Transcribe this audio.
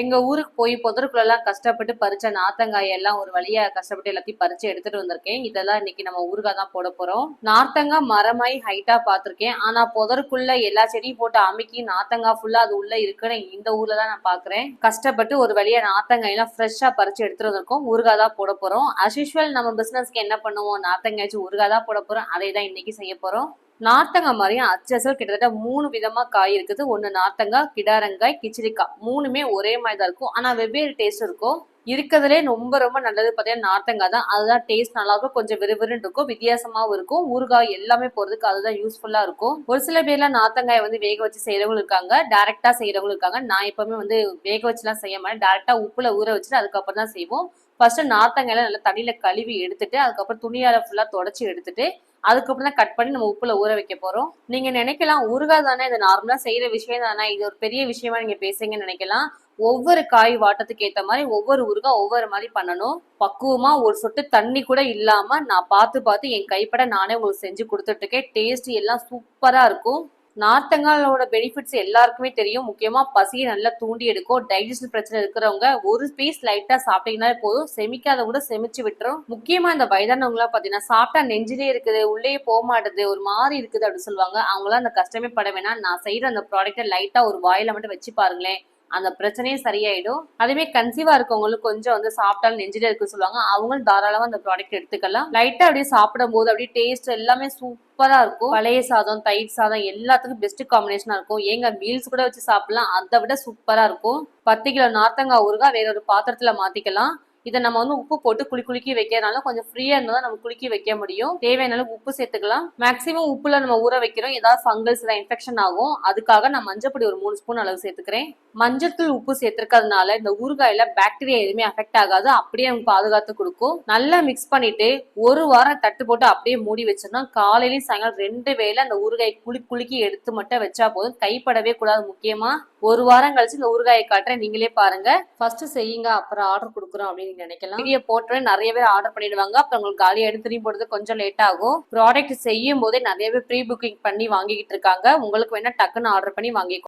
எங்க ஊருக்கு போய் புதருக்குள்ளெல்லாம் கஷ்டப்பட்டு பறிச்ச நார்த்தங்காய் எல்லாம் ஒரு வழியா கஷ்டப்பட்டு எல்லாத்தையும் பறிச்சு எடுத்துட்டு வந்திருக்கேன். இதெல்லாம் இன்னைக்கு நம்ம ஊருக்காக தான் போட போறோம். நார்த்தங்காய் மரமாய் ஹைட்டா பார்த்திருக்கேன். ஆனா புதருக்குள்ள எல்லா செடியும் போட்டு அமுக்கி நார்த்தங்காய் ஃபுல்லா அது உள்ள இருக்குன்னு இந்த ஊர்ல தான் நான் பாக்குறேன். கஷ்டப்பட்டு ஒரு வழியா நார்த்தங்காய் எல்லாம் ஃப்ரெஷ்ஷா பறிச்சு எடுத்துட்டு வந்திருக்கோம். ஊருக்காக தான் போட போறோம். அஸ்யூஷுவல் நம்ம பிசினஸ்க்கு என்ன பண்ணுவோம்? நார்த்தங்காய்ச்சி ஊருக்காக தான் போட போறோம். அதை தான் இன்னைக்கு செய்ய போறோம். நார்த்தங்காய் மாதிரியும் அச்சசல் கிட்டத்தட்ட மூணு விதமாக காய் இருக்குது. ஒன்று நார்த்தங்காய் கிடாரங்காய் கிச்சிலிக்காய் மூணுமே ஒரே மாதிரி தான் இருக்கும். ஆனால் வெவ்வேறு டேஸ்ட் இருக்கும். இருக்கிறதுலே ரொம்ப ரொம்ப நல்லது பார்த்தீங்கன்னா நார்த்தங்காய் தான். அதுதான் டேஸ்ட் நல்லா இருக்கும் கொஞ்சம் விறுவிறுன்னு இருக்கும் வித்தியாசமாகவும் இருக்கும். ஊறுகாய் எல்லாமே போகிறதுக்கு அதுதான் யூஸ்ஃபுல்லாக இருக்கும். ஒரு சில பேர்லாம் நார்த்தங்காயை வந்து வேக வச்சு செய்கிறவங்களும் இருக்காங்க. டேரெக்டாக செய்கிறவங்களும் இருக்காங்க. நான் எப்போவுமே வந்து வேக வச்சுலாம் செய்ய மாட்டேன். டேரெக்டாக உப்புல ஊற வச்சுட்டு அதுக்கப்புறம் தான் செய்வோம். ஃபர்ஸ்ட்டு நார்த்தங்காயெல்லாம் நல்லா தண்ணியில் கழுவி எடுத்துட்டு அதுக்கப்புறம் துணியால் ஃபுல்லாக தொடச்சி எடுத்துட்டு அதுக்கப்புறம் தான் கட் பண்ணி நம்ம உப்புல ஊற வைக்க போறோம். நீங்க நினைக்கலாம் ஊறுகாய் தானே இது நார்மலா செய்யற விஷயம் தானே இது ஒரு பெரிய விஷயமா நீங்க பேசுறீங்கன்னு நினைக்கலாம். ஒவ்வொரு காய் வாட்டத்துக்கு ஏத்த மாதிரி ஒவ்வொரு ஊறுகாய் ஒவ்வொரு மாதிரி பண்ணணும். பக்குவமா ஒரு சொட்டு தண்ணி கூட இல்லாம நான் பார்த்து பார்த்து என் கைப்பட நானே உங்களுக்கு செஞ்சு கொடுத்துட்டு இருக்கேன். டேஸ்ட் எல்லாம் சூப்பரா இருக்கும். நார்த்தங்காலோட பெனிஃபிட்ஸ் எல்லாருக்குமே தெரியும். முக்கியமா பசியை நல்லா தூண்டி எடுக்கும். டைஜஷன் பிரச்சனை இருக்கிறவங்க ஒரு பீஸ் லைட்டா சாப்பிட்டீங்கன்னா போதும். செமிக்காத கூட செமிச்சு விட்டுரும். முக்கியமா இந்த வயதானவங்களாம் பாத்தீங்கன்னா சாப்பிட்டா நெஞ்சிலே இருக்குது உள்ளே போக மாட்டுது ஒரு மாதிரி இருக்குது அப்படின்னு சொல்லுவாங்க. அவங்களாம் அந்த கஷ்டமே பட வேணாம். நான் செய்யற அந்த ப்ராடக்ட்டை லைட்டா ஒரு வாயில மட்டும் வச்சு பாருங்களேன். அந்த பிரச்சனையும் சரியாயிடும். அதுவே கன்சீவா இருக்கவங்களுக்கு கொஞ்சம் வந்து சாப்பிட்டாலும் நெஞ்சிலே இருக்குன்னு சொல்லுவாங்க. அவங்களும் தாராளமா அந்த ப்ராடக்ட் எடுத்துக்கலாம். லைட்டா அப்படியே சாப்பிடும் போது அப்படியே டேஸ்ட் எல்லாமே சூப்பரா இருக்கும். பழைய சாதம் தயிர் சாதம் எல்லாத்துக்கும் பெஸ்ட் காம்பினேஷனா இருக்கும். ஏங்க மீல்ஸ் கூட வச்சு சாப்பிடலாம். அதை விட சூப்பரா இருக்கும். பத்து கிலோ நார்த்தங்காய் ஊறுகாய் வேற ஒரு பாத்திரத்துல மாத்திக்கலாம். இதை நம்ம வந்து உப்பு போட்டு குளி குலுக்கி வைக்கிறதுனால கொஞ்சம் ஃப்ரீயா இருந்தால் நம்ம குலுக்கி வைக்க முடியும். தேவையான உப்பு சேர்த்துக்கலாம். மேக்ஸிமம் உப்புல நம்ம ஊற வைக்கிறோம். ஏதாவது ஃபங்கல்ஸ் ஏதாவது இன்ஃபெக்ஷன் ஆகும். அதுக்காக நான் மஞ்சப்பொடி ஒரு மூணு ஸ்பூன் அளவு சேர்த்துக்கிறேன். மஞ்சத்தூள் உப்பு சேர்த்துருக்கிறதுனால இந்த ஊறுகாயில பாக்டீரியா எதுவுமே அஃபெக்ட் ஆகாது. அப்படியே நமக்கு பாதுகாத்து கொடுக்கும். நல்லா மிக்ஸ் பண்ணிட்டு ஒரு வாரம் தட்டு போட்டு அப்படியே மூடி வச்சோம்னா காலையிலயும் சாயங்காலம் ரெண்டு வேளை அந்த ஊறுகாய் குளி குலுக்கி எடுத்து மட்டும் வச்சா போதும். கைப்படவே கூடாது முக்கியமா. ஒரு வாரம் கழிச்சு இந்த ஊறுகாயை காட்டுறேன். நீங்களே பாருங்க. ஃபர்ஸ்ட் செய்யுங்க அப்புறம் ஆர்டர் கொடுக்குறோம் அப்படின்னு நினைக்கலாம். வீடியோ போட்டுறேன் நிறைய பேர் ஆர்டர் பண்ணிடுவாங்க. அப்புறம் உங்களுக்கு காலி எடுத்து போடுறது கொஞ்சம் லேட் ஆகும். ப்ராடக்ட் செய்யும் போதே நிறைய பேர் ப்ரீ புக்கிங் பண்ணி வாங்கிக்கிட்டு இருக்காங்க. உங்களுக்கு வேணா டக்குன்னு ஆர்டர் பண்ணி வாங்கிக்கோ